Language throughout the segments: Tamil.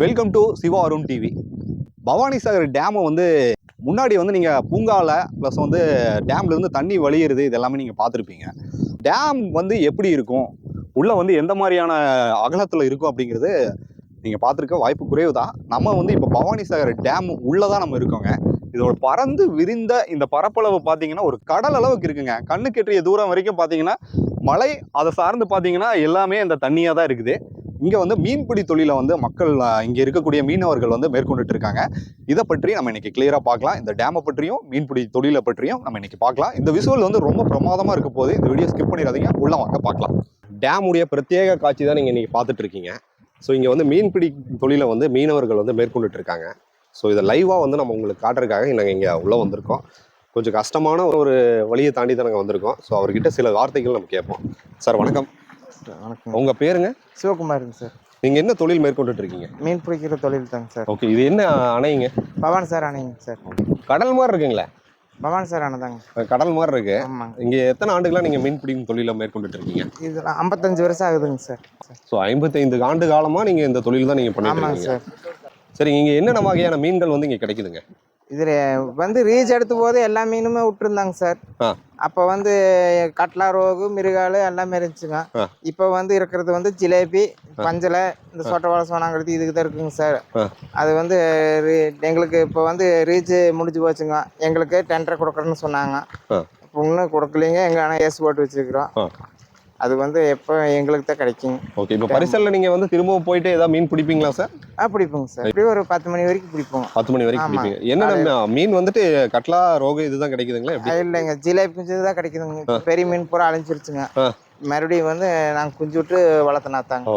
Welcome to Siva Arun TV Bhavani Sagar டேமை வந்து முன்னாடி வந்து நீங்கள் பூங்காவில் ப்ளஸ் வந்து டேம்லேருந்து தண்ணி வழியிறது இதெல்லாமே நீங்கள் பார்த்துருப்பீங்க. டேம் வந்து எப்படி இருக்கும்? உள்ளே வந்து எந்த மாதிரியான அகலத்தில் இருக்கும் அப்படிங்கிறது நீங்கள் பார்த்துருக்க வாய்ப்பு குறைவு தான் நம்ம வந்து இப்போ பவானி சாகர் டேம் உள்ளே தான் நம்ம இருக்கோங்க. இதோட பறந்து விரிந்த இந்த பரப்பளவு பார்த்தீங்கன்னா ஒரு கடல் அளவுக்கு இருக்குங்க. கண்ணு கெட்டிய தூரம் வரைக்கும் பார்த்தீங்கன்னா மலை அதை சார்ந்து பார்த்தீங்கன்னா எல்லாமே இந்த தண்ணியாக தான் இருக்குது. இங்கே வந்து மீன்பிடி தொழிலை வந்து மக்கள் இங்கே இருக்கக்கூடிய மீனவர்கள் வந்து மேற்கொண்டுட்டு இருக்காங்க இதை பற்றி நம்ம இன்னைக்கு கிளியராக பார்க்கலாம் இந்த டேமை பற்றியும் மீன்பிடி தொழிலை பற்றியும் நம்ம இன்னைக்கு பார்க்கலாம் இந்த விசுவல் வந்து ரொம்ப பிரமாதமாக இருக்க போது இந்த வீடியோ ஸ்கிப் பண்ணிடாதீங்க. உள்ள வாங்க பார்க்கலாம் டேமுடைய பிரத்யேக காட்சி தான் நீங்கள் இன்றைக்கி பார்த்துட்டு இருக்கீங்க ஸோ இங்கே வந்து மீன்பிடி தொழிலை வந்து மீனவர்கள் வந்து மேற்கொண்டுட்டு இருக்காங்க ஸோ இதை லைவாக வந்து நம்ம உங்களுக்கு காட்டுறதுக்காக நாங்கள் இங்கே உள்ளே வந்திருக்கோம். கொஞ்சம் கஷ்டமான ஒரு வழியை தாண்டி தான் நாங்கள் வந்திருக்கோம். ஸோ அவர்கிட்ட சில வார்த்தைகள் நம்ம கேட்போம். சார் வணக்கம். வணக்கம் உங்கள் பேருங்க? சிவகுமாருங்க சார். நீங்கள் என்ன தொழில் மேற்கொண்டுட்டு இருக்கீங்க மீன் பிடிக்கிற தொழில் தாங்க சார். ஓகே இது என்ன அணைங்க? பவானி சார் அணைங்க சார். கடல் மாதிரி இருக்குங்களே? பவானி சார் அணை தாங்க. கடல் மாதிரி இருக்கு. ஆமாங்க. இங்கே எத்தனை ஆண்டுகளாக நீங்கள் மீன் பிடிக்கும் தொழிலை மேற்கொண்டுட்டு இருக்கீங்க இதெல்லாம் ஐம்பத்தஞ்சு வருஷம் ஆகுதுங்க சார். ஸோ ஐம்பத்தைந்து ஆண்டு காலமாக நீங்கள் இந்த தொழில் தான் நீங்கள் பண்ணிட்டு இருக்கீங்க சார். சரி இங்கே என்னென்ன வகையான மீன்கள் வந்து இங்கே கிடைக்குதுங்க? இதில் வந்து ரீச் எடுத்த போது எல்லா மீனுமே விட்டுருந்தாங்க சார். அப்போ வந்து கட்லா ரோகு மிருகாலு எல்லாமே இருந்துச்சுங்க. இப்போ வந்து இருக்கிறது வந்து ஜிலேபி பஞ்சலை இந்த சொட்டவாழை சோனாங்கிறது இதுக்கு தான் இருக்குங்க சார். அது வந்து எங்களுக்கு இப்போ வந்து ரீச் முடிஞ்சு போச்சுங்க எங்களுக்கு டெண்டர் கொடுக்குறேன்னு சொன்னாங்க. இப்போ இன்னும் கொடுக்கலீங்க எங்கள் ஆனால் ஏசு போட்டு வச்சுருக்குறோம். அது வந்து எப்போ எங்களுக்கு தான் கிடைக்கும். ஓகே இப்போ பரிசல்ல நீங்கள் வந்து திரும்பவும் போயிட்டு ஏதாவது மீன் பிடிப்பீங்களா சார் ஆ பிடிப்போங்க சார் இப்படி ஒரு பத்து மணி வரைக்கும் பிடிப்போம். பத்து மணி வரைக்கும். பிடிப்பீங்க. என்னென்ன மீன் வந்துட்டு கட்லா ரோகு இதுதான் கிடைக்குதுங்களா இல்லைங்க ஜிலேபி குஞ்சு தான் கிடைக்குதுங்க. பெரிய மீன் பூரா அழிஞ்சிருச்சுங்க. மறுபடியும் வந்து நாங்கள் குஞ்சு விட்டு வளர்த்தனாத்தாங்க ஓ.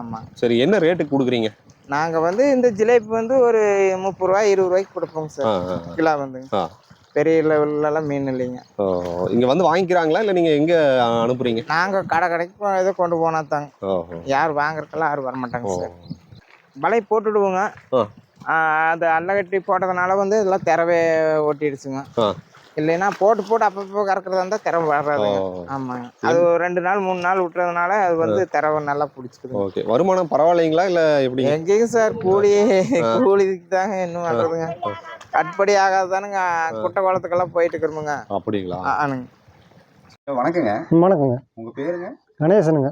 ஆமாம் சரி என்ன ரேட்டுக்கு கொடுக்குறீங்க? நாங்கள் வந்து இந்த ஜிலேபி வந்து ஒரு முப்பது ரூபாய் இருபது ரூபாய்க்கு கொடுப்போங்க சார் கிலோ வந்துங்க. பெரிய லெவல்லலாம் மீன் இல்லைங்க. ஓ இங்க வந்து வாங்கிக்கிறாங்களா? இல்லை நீங்க எங்க அனுப்புறீங்க? நாங்கள் கடை கடைக்கு ஏதோ கொண்டு போனா தாங்க. யார் வாங்குறதுக்கெல்லாம் யாரும் வரமாட்டாங்க சார். வலை போட்டுடுவோங்க. ஆ. அது அல்லகட்டி போட்டதுனால வந்து இதெல்லாம் திறவே ஓட்டிடுச்சுங்க ஆ. இல்லைன்னா போட்டு போட்டு அப்பப்போ கறக்கிறதா இருந்தால் திறவை வர்றாதுங்க ஓ. ஆமாங்க. அது ஒரு ரெண்டு நாள் மூணு நாள் விட்டுறதுனால அது வந்து திறவை நல்லா பிடிச்சிக்குது ஓகே. வருமானம் பரவாயில்லைங்களா? இல்லை எப்படி? எங்கேயும் சார்? கூலி கூலிக்கு தாங்க என்ன பண்ணுறதுங்க கட்டுப்படி ஆகாது தானுங்க குட்டை குளத்துக்கெல்லாம் போயிட்டு இருக்கிறோமுங்க அப்படிங்களா ஆனுங்க வணக்கங்க. வணக்கங்க. உங்கள் பேருங்க? கணேசனுங்க.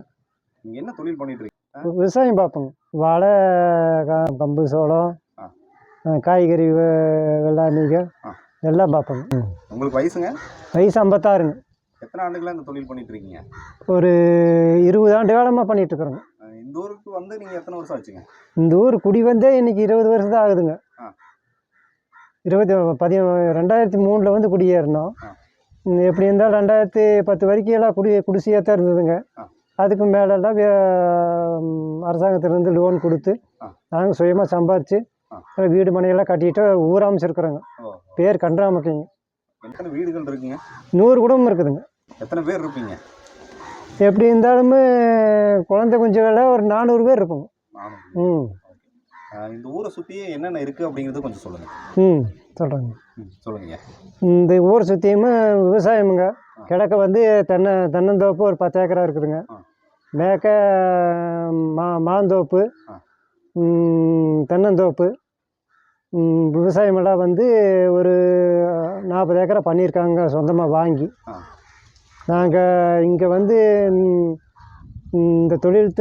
நீங்கள் என்ன தொழில் பண்ணிட்டு இருக்கீங்க விவசாயம் பார்ப்போங்க. வாழை க- கம்பு சோளம் காய்கறி வெ- வெள்ளாமைங்க. ஆ. எல்லாம் பார்ப்போங்க. உங்களுக்கு வயசுங்க? வயசு ஐம்பத்தாறுங்க. எத்தனை ஆண்டுகளா இந்த தொழில் பண்ணிட்டு இருக்கீங்க ஒரு இருபது ஆண்டு காலமாக பண்ணிகிட்ருக்குறோங்க அஹ் இந்த ஊருக்கு வந்து நீங்கள் எத்தனை வருஷம் ஆச்சுங்க? இந்த ஊர் குடி வந்தே இன்னைக்கு இருபது வருஷம் தான் ஆகுதுங்க. இருபத்தி பதி ரெண்டாயிரத்தி மூணில் வந்து குடியேறினோம். எப்படி இருந்தாலும் ரெண்டாயிரத்தி பத்து வரைக்கும் எல்லாம் குடி குடிசையாக தான் இருந்ததுங்க. அதுக்கு மேலெல்லாம் அரசாங்கத்திலேருந்து லோன் கொடுத்து. நாங்கள் சுயமாக சம்பாரித்து. வீடு மனையெல்லாம் கட்டிட்டு ஊர் அமைச்சிருக்கிறோங்க ஓ. பேர் கன்றாமக்கைங்க. எத்தனை வீடுகள் இருக்குங்க? நூறு குடும்பம் இருக்குதுங்க. எத்தனை பேர் இருப்பீங்க? எப்படி இருந்தாலுமே குழந்தை குஞ்சுகள ஒரு நானூறு பேர் இருப்போங்க நானும் ம். இந்த ஊரை சுற்றி என்னென்ன இருக்குது அப்படிங்கிறது கொஞ்சம் சொல்லுங்கள் ம் சொல்கிறேங்க சொல்லுங்க இந்த ஊர் சுற்றியுமே விவசாயமுங்க. கிழக்க வந்து தென்னை தென்னந்தோப்பு ஒரு பத்து ஏக்கரா இருக்குதுங்க. மேற்க மா மாந்தோப்பு தென்னந்தோப்பு விவசாயமெல்லாம் வந்து ஒரு நாற்பது ஏக்கரா பண்ணியிருக்காங்க சொந்தமாக வாங்கி. நாங்கள் இங்கே வந்து இந்த தொழில்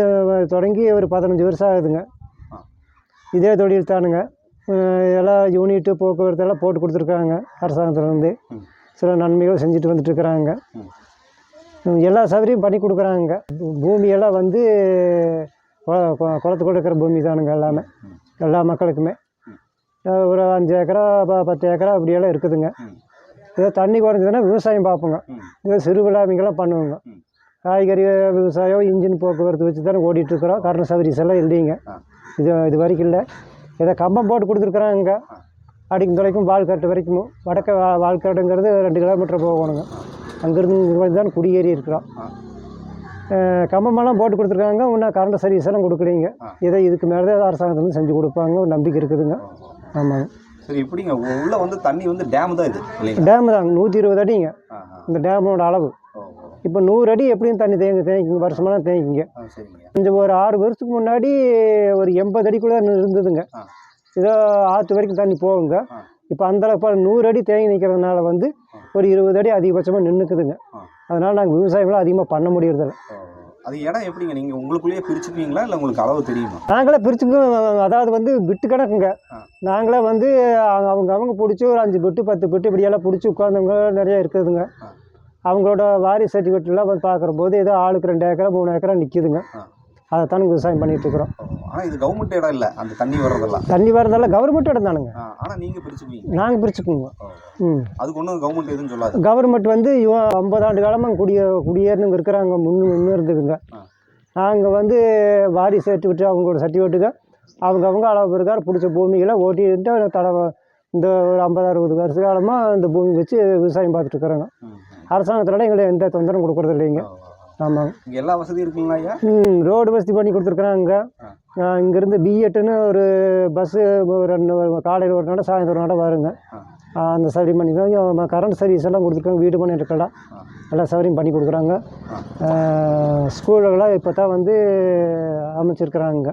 தொடங்கி ஒரு பதினஞ்சு வருஷம் ஆகுதுங்க. இதே தொழில் தானுங்க எல்லாம் யூனிட்டு போக்குவரத்து எல்லாம் போட்டு கொடுத்துருக்காங்க அரசாங்கத்துலேருந்து. சில நன்மைகள் செஞ்சுட்டு வந்துட்டு இருக்கிறாங்க ம். ம், எல்லா சௌகரியம் பண்ணி கொடுக்குறாங்க பூமியெல்லாம் வந்து குளத்துக்குள்ள இருக்கிற பூமி தானுங்க எல்லாமே. எல்லா மக்களுக்குமே ஒரு அஞ்சு ஏக்கரா ப- பத்து ஏக்கரா அப்படியெல்லாம் இருக்குதுங்க. இதோ தண்ணி குறைஞ்சதுன்னா விவசாயம் பார்ப்போங்க. இதோ சிறு பண்ணுவோங்க. காய்கறி விவசாயம் இன்ஜின் போக்குவரத்து வச்சு தானே ஓடிட்டுருக்குறோம். கரண்ட் சர்வீஸ் எல்லாம் இல்லைங்க. இது இது வரைக்கும் இல்லை. ஏதோ கம்பம் போட்டு கொடுத்துருக்குறாங்க. ஆ. அடிக்கும் தொலைக்கும் வால்கட்டு வரைக்கும். வடக்க வா- வால்கட்டுங்கிறது ரெண்டு கிலோமீட்டர் போகணுங்க. அங்கேருந்து இங்கே வந்து தான் குடியேறி இருக்கிறோம். கம்பமெல்லாம் போட்டு கொடுத்துருக்காங்க. இன்னும் கரண்ட் சர்வீஸ் எல்லாம் கொடுக்கலீங்க. ஆ. இதை இதுக்கு மேலே தான் அரசாங்கத்துலேருந்து செஞ்சு கொடுப்பாங்க. ஒரு நம்பிக்கை இருக்குதுங்க. ஆமாங்க. சரி இப்படிங்க. உள்ள வந்து தண்ணி வந்து டேம் தான் இது டேமு தாங்க நூற்றி இருபது அடிங்க. இந்த டேமோட அளவு. இப்போ நூறு அடி எப்படியும் தண்ணி தேங்கி தேங்கிங்க வருஷமெல்லாம் தேங்கிங்க. கொஞ்சம் ஒரு ஆறு வருஷத்துக்கு முன்னாடி ஒரு எண்பது அடிக்குள்ளே இருந்ததுங்க. ஏதோ ஆற்று வரைக்கும் தண்ணி போகுங்க. இப்போ அந்த அளவுக்கு நூறு அடி தேங்கி நிற்கிறதுனால வந்து. ஒரு இருபது அடி அதிகபட்சமாக நின்றுக்குதுங்க. அதனால் நாங்கள் விவசாயம்லாம் அதிகமாக பண்ண முடியறதில்ல. அது இடம் எப்படிங்க? நீங்க உங்களுக்குள்ளேயே பிரிச்சுக்குவீங்களா? இல்லை உங்களுக்கு அளவு தெரியுமா? நாங்களே பிரிச்சுக்குவோம். அதாவது வந்து பிட்டு கணக்குங்க. நாங்களே வந்து அவங்க அவங்க பிடிச்சி ஒரு அஞ்சு பிட்டு பத்து பிட்டு இப்படியெல்லாம் பிடிச்சி உட்காந்தவங்க நிறைய இருக்குதுங்க. அவங்களோட வாரி சர்டிஃபிகேட்லாம் வந்து பார்க்குற போது ஏதோ ஆளுக்கு ரெண்டு ஏக்கரா மூணு ஏக்கரா நிற்கிதுங்க. அதை தானுங்க விவசாயம் பண்ணிட்டு இருக்கிறோம் ஆனா இது கவர்மெண்ட் இடம் இல்லை. அந்த தண்ணி வர்றதெல்லாம். தண்ணி வரதெல்லாம் கவர்மெண்ட் இடம் தானுங்க ஆ, ஆனா நீங்க பிரிச்சுக்குவீங்க. நாங்கள் பிரிச்சுக்குவோங்க. ம். அதுக்கு ஒன்றும் கவர்மெண்ட் எதுவும் சொல்லாது. கவர்மெண்ட் வந்து இவன் ஐம்பது ஆண்டு காலமாக குடிய குடியேறணுங்க இருக்கிறாங்க முன்னு முன்னு இருந்துக்குங்க. நாங்கள் வந்து வாரி சர்டிஃபிகேட் அவங்களோட சர்டிஃபிகேட்டுக்கு அவங்க அவங்க அளவு பிரகாரம் பிடிச்ச பூமிகளை ஓட்டிட்டு தட இந்த ஒரு ஐம்பது அறுபது வருஷ காலமாக இந்த பூமி வச்சு விவசாயம் பார்த்துட்டு இருக்கிறாங்க. அரசாங்கத்தினால எங்களுக்கு எந்த தொந்தரவும் கொடுக்குறது இல்லைங்க ஆமாங்க இங்க எல்லா வசதியும் இருக்குங்களா ஐயா ம் ரோடு வசதி பண்ணி கொடுத்துருக்குறாங்க. இங்கேருந்து பிஎட்டுன்னு ஒரு பஸ்ஸு ரெண்டு காலையில் ஒரு நட சாயந்தரம் ஒரு நட வருங்க அந்த சௌகரியம் பண்ணி தான் கரண்ட் சர்வீஸ் எல்லாம் கொடுத்துருக்காங்க வீடு பண்ணி இருக்கலாம் ஆ. எல்லா சௌகரியம் பண்ணி கொடுக்குறாங்க. ஸ்கூலெல்லாம் இப்போ தான் வந்து அமைச்சிருக்கிறாங்க.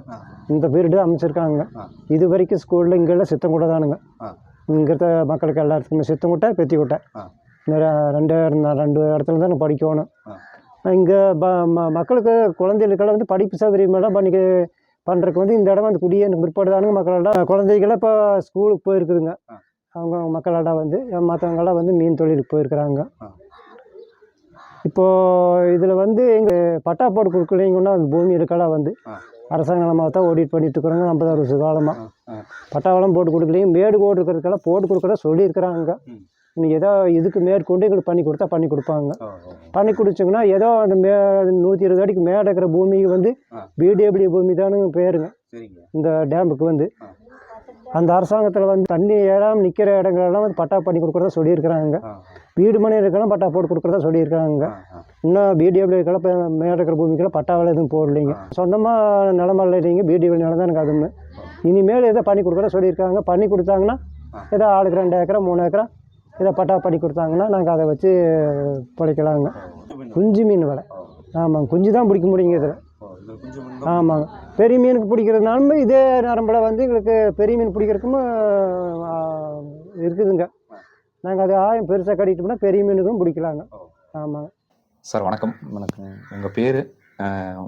இந்த பீரியடு அமைச்சிருக்காங்க. இது வரைக்கும் ஸ்கூலில் இங்கெல்லாம் சித்தங்குட்டை தானுங்க ஆ. இங்கே இருக்க மக்களுக்கு எல்லாத்துக்குமே சித்தங்குட்டை பெத்திக்குட்டை ஆ. இந்த ரெ- ரெண்டு ரெண்டு இடத்துல தான் நான் படிக்கணும். இங்கே ப ம மக்களுக்கு குழந்தைகளுக்கெல்லாம் வந்து படிப்பு சௌகரியமெல்லாம் பண்ணி பண்ணுறதுக்கு வந்து இந்த இடம் வந்து குடியே பிற்பாடு தானுங்க மக்களெல்லாம் குழந்தைகள்லாம் இப்போ ஸ்கூலுக்கு போயிருக்குதுங்க. அவங்க மக்களெல்லாம் வந்து மற்றவங்கெல்லாம் வந்து மீன் தொழிலுக்கு போயிருக்கிறாங்க. இப்போது இதில் வந்து எங்கள் பட்டா போட்டு கொடுக்கலீங்கன்னா அந்த பூமி எடுக்கலாம் வந்து ஆ. அரசாங்கம் நம்ம தான் ஓடிட்டு பண்ணிட்டு இருக்கிறோங்க ஐம்பது வருஷ காலமாக. பட்டாவெல்லாம் போட்டு கொடுக்கலையும் மேடு போட்டு இருக்கிறதுக்கெல்லாம் போட்டு கொடுக்குறதா சொல்லியிருக்கிறாங்க இன்னைக்கு ஏதோ இதுக்கு மேற்கொண்டு எங்களுக்கு பண்ணி கொடுத்தா பண்ணி கொடுப்பாங்க. பண்ணி கொடுத்தீங்கன்னா ஏதோ அந்த மே நூற்றி இருபது அடிக்கு மேலே இருக்கிற பூமிக்கு வந்து. பிடிஎபடி பூமி தானுங்க பேருங்க. இந்த டேமுக்கு வந்து. அந்த அரசாங்கத்தில் வந்து தண்ணி ஏறாமல் நிற்கிற இடங்களெல்லாம் வந்து பட்டா பண்ணி கொடுக்குறதா சொல்லியிருக்கிறாங்க. வீடு மனை இருக்கலாம் பட்டா போட்டு கொடுக்குறதா சொல்லியிருக்காங்க. இன்னும் பிடிஎஃப்ல இருக்கலாம் இப்போ மேலே இருக்கிற பூமிக்கெல்லாம் பட்டாவில் எதுவும் போடலைங்க. சொந்தமாக நிலமல்ல இல்லைங்க பிடிஎஃப் நிலம் தான் எனக்கு அதுவுமே. இனிமேல் எதோ பண்ணி கொடுக்குறதா சொல்லியிருக்காங்க. பண்ணி கொடுத்தாங்கன்னா. ஏதோ ஆளுக்கு ரெண்டு ஏக்கரா மூணு ஏக்கரா ஏதோ பட்டா பண்ணி கொடுத்தாங்கன்னா நாங்கள் அதை வச்சு பிழைக்கலாங்க குஞ்சு மீன் விலை. ஆமாங்க. குஞ்சு தான் பிடிக்க முடியுங்க இதில் ஆமாங்க. பெரிய மீனுக்கு பிடிக்கிறதுனாலும் இதே நரம்பில் வந்து எங்களுக்கு பெரிய மீன் பிடிக்கிறதுக்கும் இருக்குதுங்க. நாங்கள் அது ஆயம் பெருசாக கட்டிட்டோம்னா பெரிய மீனுக்கும் பிடிக்கலாங்க. ஆமாங்க. சார் வணக்கம். வணக்கம். உங்கள் பேர்?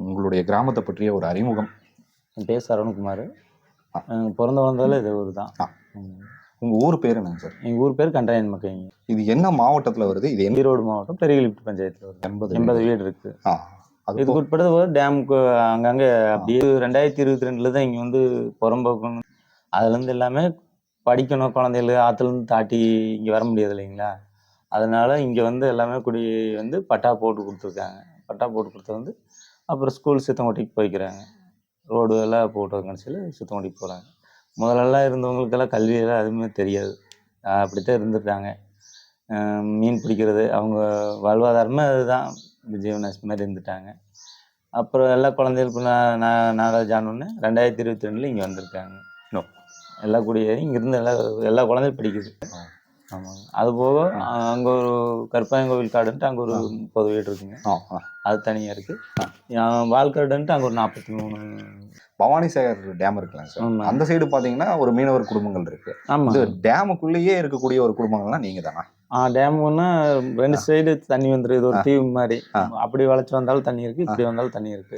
உங்களுடைய கிராமத்தை பற்றிய ஒரு அறிமுகம். என் பேர் சரவணகுமார். பிறந்த வளர்ந்ததில் இது ஊர் தான். உங்கள் ஊர் பேர் என்னங்க சார்? எங்கள் ஊர் பேர் கண்டாயன் மக்கங்க இது என்ன மாவட்டத்தில் வருது? இது என்ன ஈரோடு மாவட்டம் பெரியகிலிப்ட் பஞ்சாயத்தில் வருது. எண்பது எண்பது வீடு இருக்கு. ஆ இதுக்கு உட்பட்டது ஒரு டேமுக்கு அங்கங்கே அப்படியே ரெண்டாயிரத்தி இருபத்தி ரெண்டில் தான் இங்கே வந்து புறம்போக்கணும் அதுலேருந்து எல்லாமே படிக்கணும் குழந்தைகள் ஆற்றுலேருந்து தாட்டி இங்கே வர முடியாது இல்லைங்களா? அதனால இங்கே வந்து எல்லாமே குடி வந்து பட்டா போட்டு கொடுத்துருக்காங்க. பட்டா போட்டு கொடுத்து வந்து அப்புறம் ஸ்கூல் சித்தங்கோட்டைக்கு போய்க்கிறாங்க. ரோடு எல்லாம் போட்டு கடைசியில் சித்தங்கோட்டைக்கு போகிறாங்க முதல்லலாம் இருந்தவங்களுக்கெல்லாம் கல்வியெல்லாம் எதுவுமே தெரியாது. ஆஹ் அப்படித்தான் இருந்துட்டாங்க மீன் பிடிக்கிறது அவங்க வாழ்வாதாரமே அதுதான். ஜீவனாசி மாதிரி இருந்துட்டாங்க. அப்புறம் எல்லா குழந்தைகளுக்கு நான் நான் நாலேஜ் ஆனோடனே ரெண்டாயிரத்தி இருபத்தி ரெண்டில் இங்கே வந்திருக்காங்க. No. எல்லா குடியேறி இங்கேருந்து எல்லா எல்லா குழந்தையும் படிக்குது. ஆமாங்க. அது போக அங்கே ஒரு கருப்பாயங்கோவில் காடுன்ட்டு அங்கே ஒரு முப்பது வீடு இருக்குங்க. அது தனியாக இருக்குது வால்காடுன்ட்டு அங்கே ஒரு நாற்பத்தி மூணு பவானி சாகர் டேம் இருக்குல்ல சார். அந்த சைடு பார்த்தீங்கன்னா ஒரு மீனவர் குடும்பங்கள் இருக்கு. இது ஆமாம் டேமுக்குள்ளேயே இருக்கக்கூடிய ஒரு குடும்பங்கள்லாம் நீங்க தானா? ஆ டேமுன்னா ரெண்டு சைடு தண்ணி வந்துருது ஒரு ஆ. தீவு மாதிரி. அப்படி வளைச்சு வந்தாலும் தண்ணி இருக்கு இப்படி வந்தாலும் தண்ணி இருக்கு.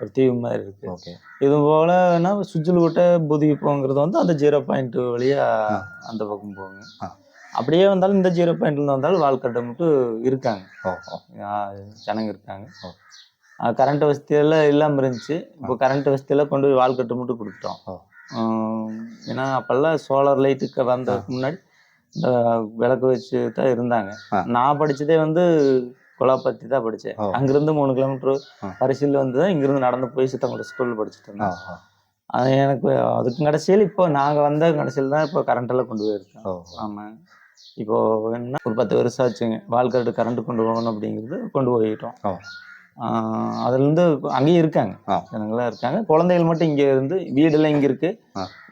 ஒரு தீவு மாதிரி இருக்கு. ஓகே. இது போல என்ன சுஜில் விட்ட புதுகி போங்கிறது வந்து அந்த ஜீரோ பாயிண்ட் வழியா. அந்த பக்கம் போகுங்க. அப்படியே வந்தாலும் இந்த ஜீரோ பாயிண்ட்ல வந்தாலும் வாழ்க்கட்டை மட்டும் இருக்காங்க. ஜனங்க இருக்காங்க. கரண்ட் வசதியெல்லாம் இல்லாமல் இருந்துச்சு. இப்போ கரண்ட் வசதியெல்லாம் கொண்டு போய் வாழ்க்கட்டு மட்டும் கொடுத்துட்டோம். ஏன்னா அப்போல்லாம் சோலார் லைட்டுக்கு வந்ததுக்கு முன்னாடி இந்த விளக்கு வச்சு தான் இருந்தாங்க. நான் படிச்சதே வந்து கொலாப்பத்தி தான் படித்தேன். அங்கிருந்து மூணு கிலோமீட்டர். பரிசில் வந்து தான் இங்கிருந்து நடந்து போய் சித்தங்குளம் ஸ்கூலில் படிச்சுட்டு இருந்தேன். அது எனக்கு அதுக்கு கடைசியில் இப்போ நாங்கள் வந்த கடைசியில் தான் இப்போ கரண்ட் எல்லாம் கொண்டு போயிருக்கோம் ஆமாம் இப்போ என்ன? ஒரு பத்து வருஷம் ஆச்சுங்க. வாழ்க்கை கரண்ட் கொண்டு போகணும் அப்படிங்கிறது கொண்டு போயிட்டோம். அதுலேருந்து அங்கேயும் இருக்காங்க. ஜனங்களாம் இருக்காங்க. குழந்தைகள் மட்டும் இங்கே இருந்து வீடெல்லாம் இங்கே இருக்கு.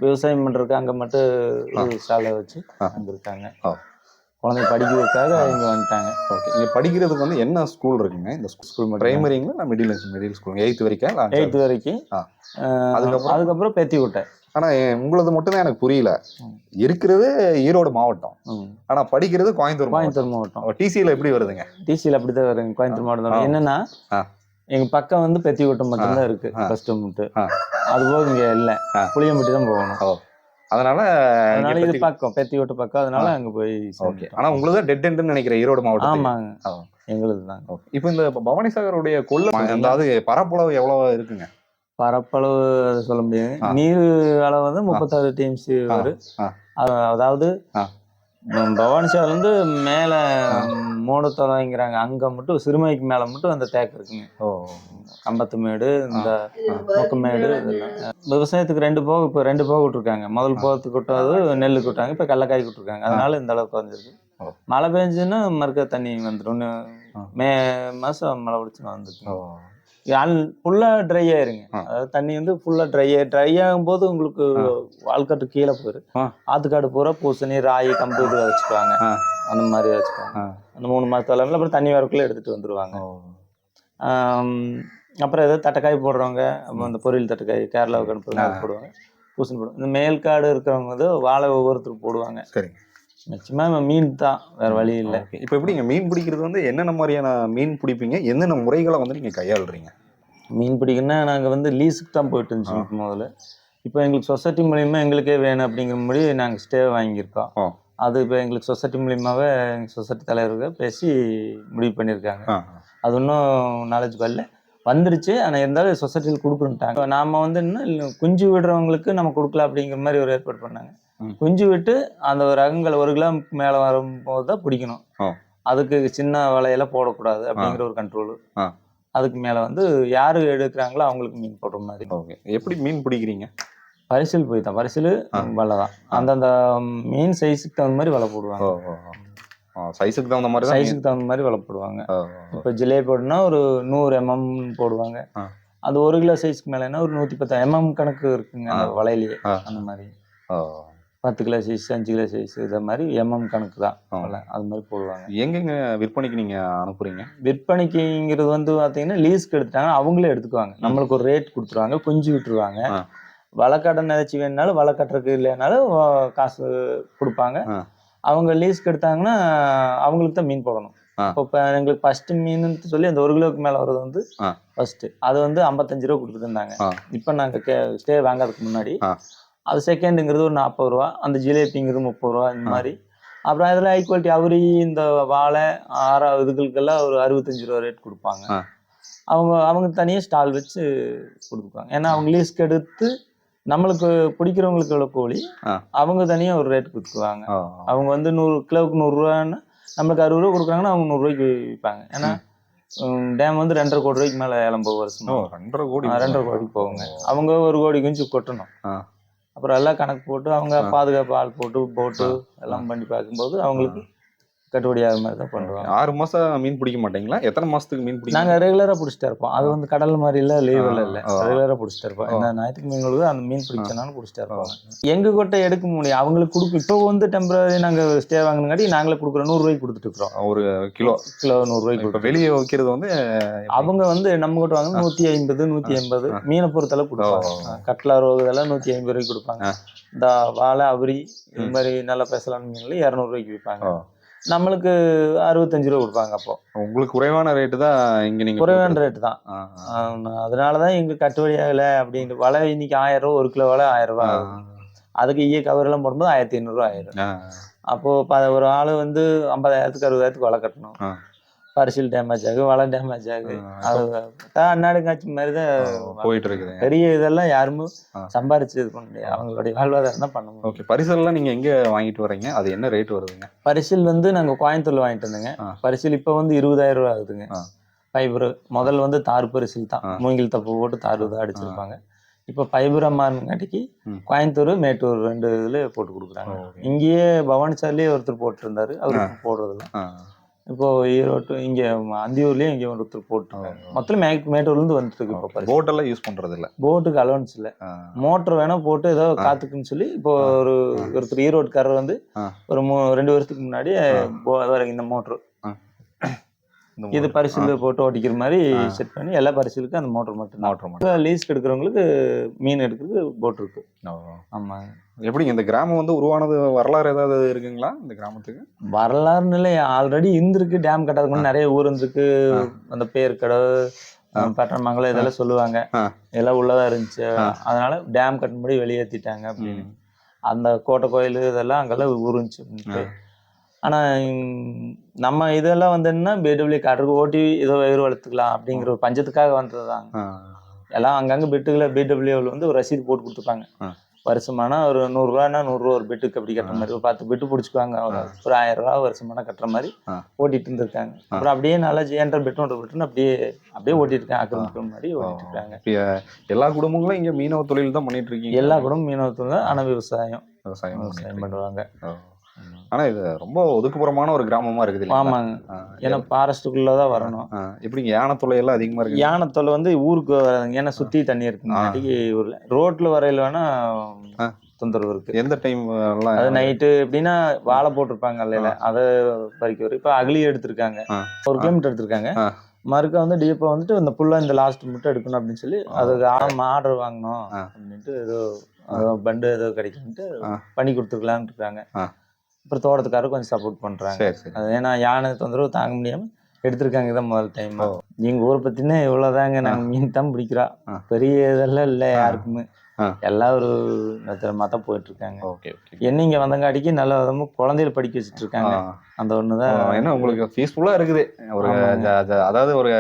விவசாயம் பண்ணுறதுக்கு அங்கே மட்டும் சாலை வச்சு. அங்கே இருக்காங்க. குழந்தை படிக்கிறதுக்காக இங்கே வந்துட்டாங்க. ஓகே. இங்க படிக்கிறதுக்கு வந்து என்ன ஸ்கூல் இருக்குங்க? இந்த ஸ்கூல் பிரைமரிங்களா மிடில் மிடில் ஸ்கூல் எயித் வரைக்கும் எயித்து வரைக்கும். அதுக்கப்புறம்? அதுக்கப்புறம் பேத்தி விட்டேன் ஆனா உங்களது மட்டும் தான் எனக்கு புரியல. இருக்கிறது ஈரோடு மாவட்டம். ஆனா படிக்கிறது கோயம்புத்தூர் கோயம்புத்தூர் மாவட்டம். டிசியில எப்படி வருதுங்க? டிசியில் அப்படிதான் வருங்க கோயம்புத்தூர் மாவட்டம். என்னன்னா. எங்க பக்கம் வந்து பெத்திக்கோட்டை மட்டும்தான் இருக்கு. ஃபர்ஸ்ட் முட்டு. அது போக இங்க இல்ல. புளியம்பட்டி தான் போகணும். அதனால அதனால இது பத்தி- பக்கம். பெத்திக்கோட்டை பக்கம். அதனால அங்க போய் ஓகே. ஆனா உங்களுக்கு டெட் எண்ட்னு நினைக்கிறேன் ஈரோடு மாவட்டம் ஆமாங்க. எங்களுது தான் இப்போ இந்த பவானி சாகருடைய கொள்ள அதாவது பரப்பளவு எவ்வளவு இருக்குங்க? பரப்பளவு அது சொல்ல முடியாது. நீர் அளவு வந்து முப்பத்தாறு டிஎம்சி வரும். அதாவது ஆ. ம், பவானி சாகர் வந்து மேல மூடத்தொலைங்கிறாங்க அங்க மட்டும் சிறுமைக்கு மேல மட்டும் அந்த தேக்கு இருக்குங்க. ஓ. கம்பத்து மேடு இந்த மொக்கமேடு இதெல்லாம். விவசாயத்துக்கு ரெண்டு போக இப்போ ரெண்டு போக விட்டுருக்காங்க. முதல் போகத்துக்கு விட்டாது நெல் விட்டாங்க இப்போ கடலக்காய் விட்டுருக்காங்க. அதனால இந்த அளவுக்கு குறைஞ்சிருக்கு. மழை பெஞ்சுன்னா மறுக்க தண்ணி வந்துடும். மே மாசம் மழை பிடிச்சி வந்துருக்கு ஃபுல்லாக ட்ரை ஆயிருங்க. அதாவது தண்ணி வந்து ஃபுல்லாக ட்ரை ஆகி ட்ரை ஆகும்போது உங்களுக்கு வாழ்க்கட்டு கீழே போயிடும். ஆத்துக்காடு பூரா பூசணி ராகி கம்பு இது வச்சுக்குவாங்க. அந்த மாதிரி வச்சுக்குவாங்க. அந்த மூணு மாதத்துல அப்புறம் தண்ணி வரக்குள்ளே எடுத்துட்டு வந்துருவாங்க. அப்புறம் ஏதோ தட்டைக்காய் போடுறவங்க அப்புறம் இந்த பொரியல் தட்டைக்காய் கேரளாவுக்கு அனுப்புறவங்க. போடுவாங்க. பூசணி போடுவாங்க. இந்த மேல்காடு இருக்கிறவங்க வந்து வாழை ஒவ்வொருத்தரும் போடுவாங்க. சரிங்க. மேக்சிமம் மீன் தான் வேற வழி இல்லை. இப்போ எப்படிங்க? மீன் பிடிக்கிறது வந்து என்னென்ன மாதிரியான மீன் பிடிப்பீங்க? என்னென்ன முறைகளை வந்து நீங்க கையாளுறீங்க? மீன் பிடிக்கணும்னா நாங்கள் வந்து லீஸுக்கு தான் போயிட்டு இருந்துச்சு முதல்ல. இப்போ எங்களுக்கு சொசைட்டி மூலியமா எங்களுக்கே வேணும் அப்படிங்கிற மாதிரி நாங்கள் ஸ்டே வாங்கியிருக்கோம். அது இப்போ எங்களுக்கு சொசைட்டி மூலியமாவே எங்கள் சொசைட்டி தலைவர்கள் பேசி முடிவு பண்ணியிருக்காங்க. அது இன்னும் நாலேஜ் வரல. வந்துருச்சு. ஆனால் இருந்தாலும் சொசைட்டியில் கொடுக்குன்ட்டாங்க நாம வந்து இன்னும் குஞ்சு விடுறவங்களுக்கு நம்ம கொடுக்கலாம் அப்படிங்கிற மாதிரி ஒரு ஏற்பாடு பண்ணாங்க. குஞ்சு விட்டு அந்த ரகங்கள் ஒரு கிலோ மேலே வரும்போது தான் பிடிக்கணும். அதுக்கு சின்ன வலையெல்லாம் போடக்கூடாது அப்படிங்கிற ஒரு கண்ட்ரோல். அதுக்கு மேலே வந்து யார் எடுக்கிறாங்களோ அவங்களுக்கு மீன் போடுற மாதிரி. ஓகே. எப்படி மீன் பிடிக்கிறீங்க? பரிசில் போய் தான். பரிசில். வலை தான். அந்தந்த மீன் சைஸுக்கு தகுந்த மாதிரி வலை போடுவாங்க. சைஸுக்கு தகுந்த மாதிரி. சைஸுக்கு தகுந்த மாதிரி வலை போடுவாங்க. இப்போ ஜிலேபி போடுனா ஒரு நூறு எம்எம் போடுவாங்க. அது ஒரு கிலோ சைஸ்க்கு மேலேனா ஒரு நூற்றி பத்து எம்எம் கணக்கு இருக்குங்க. வலையிலேயே. அந்த மாதிரி ஓ. பத்து கிலோ சைஸ் அஞ்சு கிலோ சைஸ் இதை மாதிரி எம்எம் கணக்கு தான். வலை அது மாதிரி போடுவாங்க எங்கெங்க விற்பனைக்கு நீங்க அனுப்புறீங்க விற்பனைக்குங்கிறது வந்து பார்த்தீங்கன்னா லீஸ்க்கு எடுத்துட்டாங்கன்னா அவங்களே எடுத்துக்குவாங்க நம்மளுக்கு ஒரு ரேட் கொடுத்துருவாங்க குஞ்சு விட்டுருவாங்க ஆ. வலைக்கடன் நினைச்சு வேணுனாலும் வலை கட்டுறதுக்கு இல்லைனாலும் காசு கொடுப்பாங்க. அவங்க லீஸ்க்கு எடுத்தாங்கன்னா அவங்களுக்கு தான் மீன் போடணும். இப்போ எங்களுக்கு ஃபர்ஸ்ட் மீன் சொல்லி அந்த ஒரு கிலோவுக்கு மேலே வர்றது வந்து. ஃபர்ஸ்ட் அது வந்து ஐம்பத்தஞ்சு ரூபா கொடுத்துட்டு இருந்தாங்க. இப்போ நாங்கள் கே ஸ்டே வாங்குறதுக்கு முன்னாடி. அது செகண்டுங்கிறது ஒரு நாற்பது ரூபா அந்த ஜிலேபிங்கிறது முப்பது ரூபா இந்த. மாதிரி அப்புறம் அதில் ஹை குவாலிட்டி அவரி இந்த வாழை ஆறா இதுகளுக்கெல்லாம் ஒரு அறுபத்தஞ்சு ரூபா ரேட் கொடுப்பாங்க. அவங்க அவங்க தனியாக ஸ்டால் வச்சு கொடுப்பாங்க ஏன்னா அவங்க லீஸ்க்கு எடுத்து நம்மளுக்கு பிடிக்கிறவங்களுக்கு எவ்வளோ கோழி. அவங்க தனியாக ஒரு ரேட் கொடுத்துக்குவாங்க. ஓ, அவங்க வந்து நூறு கிலோவுக்கு நூறுரூவான்னா நம்மளுக்கு அறுபது ரூபா கொடுக்குறாங்கன்னா அவங்க நூறுரூவாய்க்கு விற்பாங்க. ஏன்னா டேம் வந்து ரெண்டரை கோடி ரூபாய்க்கு மேலே ஏலம் வருஷம். ரெண்டரை கோடி ரெண்டரை கோடிக்கு போகுங்க. அவங்க ஒரு கோடி குஞ்சு கொட்டணும். அப்புறம் எல்லாம் கணக்கு போட்டு அவங்க. பாதுகாப்பு ஆள் போட்டு போட்டு எல்லாம் பண்ணி பார்க்கும்போது அவங்களுக்கு கட்டுப்படி ஆகிற மாதிரி தான் பண்ணுவாங்க ஆறு மாசம் மீன் பிடிக்க மாட்டீங்களா? எத்தனை மாசத்துக்கு மீன் பிடிக்க நாங்கள் ரெகுலராக பிடிச்சிட்டே இருப்போம். அது வந்து கடல் மாதிரி இல்லை லீவ் எல்லாம் இல்லை. ரெகுலராக பிடிச்சிட்டே இருப்போம். இந்த ஞாயிற்றுக்கு மீன் விழுது அந்த மீன் பிடிச்சனாலும் பிடிச்சிட்டே இருப்போம். எங்க கொட்டை எடுக்க முடியும். அவங்களுக்கு கொடுக்கு இப்போ வந்து டெம்பரரி நாங்கள் ஸ்டே வாங்கினங்காட்டி நாங்களே கொடுக்குறோம். நூறுரூவாய்க்கு கொடுத்துட்டு இருக்கிறோம். ஒரு கிலோ. கிலோ நூறுரூவாய்க்கு இப்ப கொடுக்குறோம் வெளியே வைக்கிறது வந்து அவங்க வந்து நம்ம கிட்ட வாங்க நூற்றி ஐம்பது நூற்றி ஐம்பது. மீனை பொறுத்தளவு கொடுப்பாங்க. கட்லா ரோகு இதெல்லாம் நூற்றி ஐம்பது ரூபாய்க்கு கொடுப்பாங்க. இந்த வாழை அவுரி இது. மாதிரி நல்லா பேசலாம்னு மீன்ல இரநூறுவாய்க்கு விற்பாங்க. நம்மளுக்கு அறுபத்தஞ்சு ரூபா கொடுப்பாங்க அப்போ. உங்களுக்கு குறைவான ரேட்டு தான் இங்க நீங்க குறைவான ரேட்டு தான். ஆ, ஆ. அதனால தான் எங்களுக்கு கட்டுப்படி ஆகலை அப்படின்ட்டு. வலை இன்னைக்கு ஆயிரம் ரூபா ஒரு கிலோ வலை ஆயிரம் ரூபா. அதுக்கு ஈய கவர் எல்லாம் போடும்போது ஆயிரத்தி ஐநூறுரூவா ஆயிரும். அப்போ ஒரு ஆள் வந்து ஐம்பதாயிரத்துக்கு அறுபதாயிரத்துக்கு வலை கட்டணும். ஆ. பரிசில் டேமேஜ் ஆகும் வலை டேமேஜ் ஆகும் ஆ. அது தான் அன்னாடு காட்சி மாதிரி தான் போயிட்டு இருக்குது பெரிய இதெல்லாம் யாருமே. சம்பாரிச்சு இது பண்ண முடியாது அவங்களுடைய வாழ்வாதாரம் தான் பண்ண முடியும் ஓகே பரிசல்லாம் நீங்க எங்க வாங்கிட்டு வர்றீங்க அது என்ன ரேட் வருதுங்க பரிசில் வந்து நாங்கள் கோயம்புத்தூர்ல வாங்கிட்டு வந்தோங்க. பரிசில் இப்போ வந்து இருபதாயிரம் ரூபா ஆகுதுங்க. ஃபைபர் முதல்ல வந்து தார் பரிசில் தான். மூங்கில் தப்பு போட்டு தார் தான் அடிச்சிருப்பாங்க இப்போ ஃபைபரா மாறினங்காட்டிக்கு ம். கோயம்புத்தூர் மேட்டூர் ரெண்டு இதுல போட்டு கொடுக்குறாங்க. இங்கேயே பவானிசார்லேயே ஒருத்தர் போட்டிருந்தாரு அவருக்கு போடுறதில்ல ஆ. இப்போ ஈரோட்டு இங்க அந்தியூர்லயும் இங்க ஒருத்தர் போட்டு மொத்தம் மேட்டூர்ல இருந்து வந்துட்டு இருக்கு இப்போ பரிசு. போட் எல்லாம் யூஸ் பண்றது இல்ல போட்டுக்கு அலவன்ஸ் இல்ல. மோட்டர் வேணா போட்டு ஏதோ காத்துக்குன்னு சொல்லி இப்போ ஒரு ஒருத்தர் ஈரோட்டுக்காரர் வந்து. ஒரு ரெண்டு வருஷத்துக்கு முன்னாடி இந்த மோட்டர். இது. பரிசில் போட்டு ஓட்டிக்கிற மாதிரி. செட் பண்ணி எல்லா பரிசிலுக்கும் அந்த மோட்டர் மட்டும் மோட்டர் மட்டும். லீஸ்க்கு எடுக்கிறவங்களுக்கு மீன் எடுக்கிறதுக்கு போட் இருக்கு. ஓ. ஆமாங்க எப்படிங்க இந்த கிராமம் வந்து உருவானது வரலாறு ஏதாவது இருக்குங்களா இந்த கிராமத்துக்கு? வரலாறுன்னு இல்லை ஆல்ரெடி இருந்திருக்கு டேம் கட்டாதுக்கு நிறைய ஊர் இருந்திருக்கு. அந்த பேர் கடை பட்டணமங்கலம் இதெல்லாம் சொல்லுவாங்க. இதெல்லாம் உள்ளதா இருந்துச்சு. அதனால டேம் கட்டும்படி வெளியேற்றிட்டாங்க அப்படின்னு. அந்த கோட்டை கோயில் இதெல்லாம் அங்கெல்லாம் ஊர் ஆனா நம்ம இதெல்லாம் வந்து என்ன பிடபிள்யூ காட்டுறதுக்கு ஓட்டி ஏதோ வயிறு வளர்த்துக்கலாம் அப்படிங்கிற ஒரு பஞ்சத்துக்காக வந்தது தான் ஆ. எல்லாம் அங்கங்க பெட்டுகளை பிடபிள்யூவில் வந்து ஒரு ரசீது போட்டு கொடுத்துருப்பாங்க. வருஷமானா ஒரு நூறுரூவானா நூறுரூவா ஒரு பெட்டுக்கு அப்படி கட்டுற மாதிரி ஒரு பத்து பெட்டு பிடிச்சிக்குவாங்க. ஒரு ஆயிரம் ரூபா வருஷமானா கட்டுற மாதிரி. ஓட்டிட்டு இருந்திருக்காங்க. அப்புறம் அப்படியே நல்லா ஜெயண்டர் பெட்டு ஒன்று பெட்டுன்னு அப்படியே அப்படியே ஓட்டிட்டு இருக்காங்க ஆக்கிரமிக்கிற மாதிரி ஓட்டிட்டு இருக்காங்க. எல்லா குடும்பங்களும் இங்க மீனவ தொழில் தான் பண்ணிட்டு இருக்கீங்க. எல்லா குடும்பம் மீனவத்துல ஆனா விவசாயம். விவசாயம் விவசாயம் இருக்கீங்க. பண்ணுவாங்க. ஆனா இது ரொம்ப ஒதுக்குப்புறமான ஒரு கிராமமா இருக்குது? ஆமாங்க. ஏன்னா ஃபாரஸ்ட்டுக்குள்ளதான் வரணும் ஆ. எப்படிங்க யானை எல்லாம் அதிகமா இருக்கு யானை வந்து ஊருக்கு வராதுங்க ஏன்னா சுத்தி தண்ணி இருக்குங்க ஊர்ல ரோட்ல வரையில வேணா. தொந்தரவு இருக்கு எந்த டைம் எல்லாம் அது நைட்டு எப்படின்னா வாழை போட்டிருப்பாங்க அல்லையில அதை பறிக்க வரும் இப்போ அகலி எடுத்திருக்காங்க. ஒரு கிலோமீட்டர் எடுத்திருக்காங்க. மறுக்க வந்து டீப்பா வந்துட்டு இந்த புல்லா இந்த லாஸ்ட் மட்டும் எடுக்கணும் அப்படின்னு சொல்லி அதுக்கு ஆர்டர் வாங்கணும். அப்படின்ட்டு ஏதோ பண்டு ஏதோ கிடைக்குன்ட்டு. பண்ணி கொடுத்துருக்கலான்னு இருக்காங்க. அப்புறம் தோட்டத்துக்காரர் கொஞ்சம் சப்போர்ட் சரி சரி. அது ஏன்னா யானை தொந்தரவு தாங்க முடியாம எடுத்திருக்காங்க இதான் முதல் டைம் எங்க ஊரை பத்தினா இவ்வளவுதாங்க. நாங்க மீன் தான் பிடிக்கிறோம். பெரிய இதெல்லாம் இல்லை யாருக்குமே. எல்லாம் ஒரு நத்திரமா தான் போயிட்டு இருக்காங்க ஓகே ஓகே. என்ன இங்க வந்தங்காட்டிக்கு நல்ல விதமா குழந்தைகள் படிக்க வச்சுட்டு இருக்காங்க அந்த ஒண்ணுதான். என்ன உங்களுக்கு பீஸ்ஃபுல்லா இருக்குது. ஒரு அதாவது ஒரு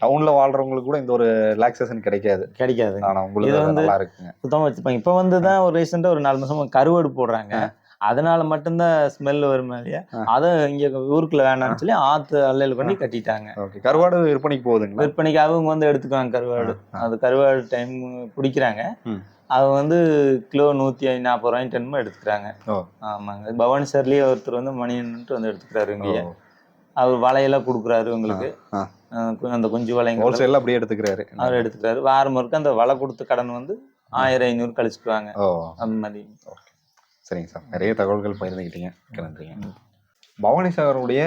டவுன்ல வாழ்றவங்களுக்கு கூட இந்த ஒரு ரிலாக்ஸேஷன் கிடைக்காது. கிடைக்காது. ஆனா உங்களுக்கு இது வந்து- நல்லா இருக்குங்க. சுத்தமா வச்சுப்பாங்க. இப்ப வந்து தான் ஒரு ரீசெண்டா ஒரு நாலு மாசமா கருவாடு போடுறாங்க. அதனால மட்டும்தான் ஸ்மெல் வரும் இல்லையா. அதை இங்க ஊருக்குள்ள வேணாம்னு சொல்லி ஆத்து அல்லல் பண்ணி கட்டிட்டாங்க. கருவாடு விற்பனைக்கு போகுதுங்களா? விற்பனைக்கு அவங்க வந்து எடுத்துக்குவாங்க கருவாடு. அது கருவாடு டைம் பிடிக்கிறாங்க. அவங்க வந்து கிலோ நூத்தி நாற்பது ரூபாய் டென்மோ எடுத்துக்கிறாங்க. ஆமாங்க. பவானி சார்லயே ஒருத்தர் வந்து மணின்ட்டு வந்து எடுத்துக்கிறாரு இங்கேயே. அவர் வலையெல்லாம் கொடுக்குறாரு உங்களுக்கு. அந்த குஞ்சு வலைங்க ஹோல்சேல்ல அப்படியே எடுத்துக்கிறாரு. அவர் எடுத்துக்கிறாரு. வாரம் ஒருக்க அந்த வலை கொடுத்த கடன் வந்து ஆயிரம் ஐநூறு கழிச்சுக்குவாங்க. அந்த மாதிரி. சரிங்க சார். நிறைய தகவல்கள் பகிர்ந்துக்கிட்டீங்க மிக்க நன்றிங்க. பவானி சாகருடைய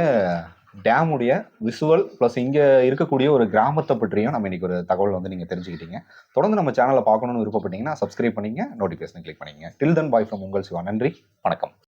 டேமுடைய விசுவல் ப்ளஸ் இங்கே இருக்கக்கூடிய ஒரு கிராமத்தை பற்றியும் நம்ம இன்னைக்கு ஒரு தகவல் வந்து நீங்கள் தெரிஞ்சுக்கிட்டீங்க. தொடர்ந்து நம்ம சேனலை பார்க்கணும்னு விருப்பப்பட்டீங்கன்னா சப்ஸ்கிரைப் பண்ணிங்க நோட்டிஃபிகேஷன் கிளிக் பண்ணிங்க டில் தன் பாய் ஃப்ரம் உங்கள் சிவா. நன்றி. வணக்கம்.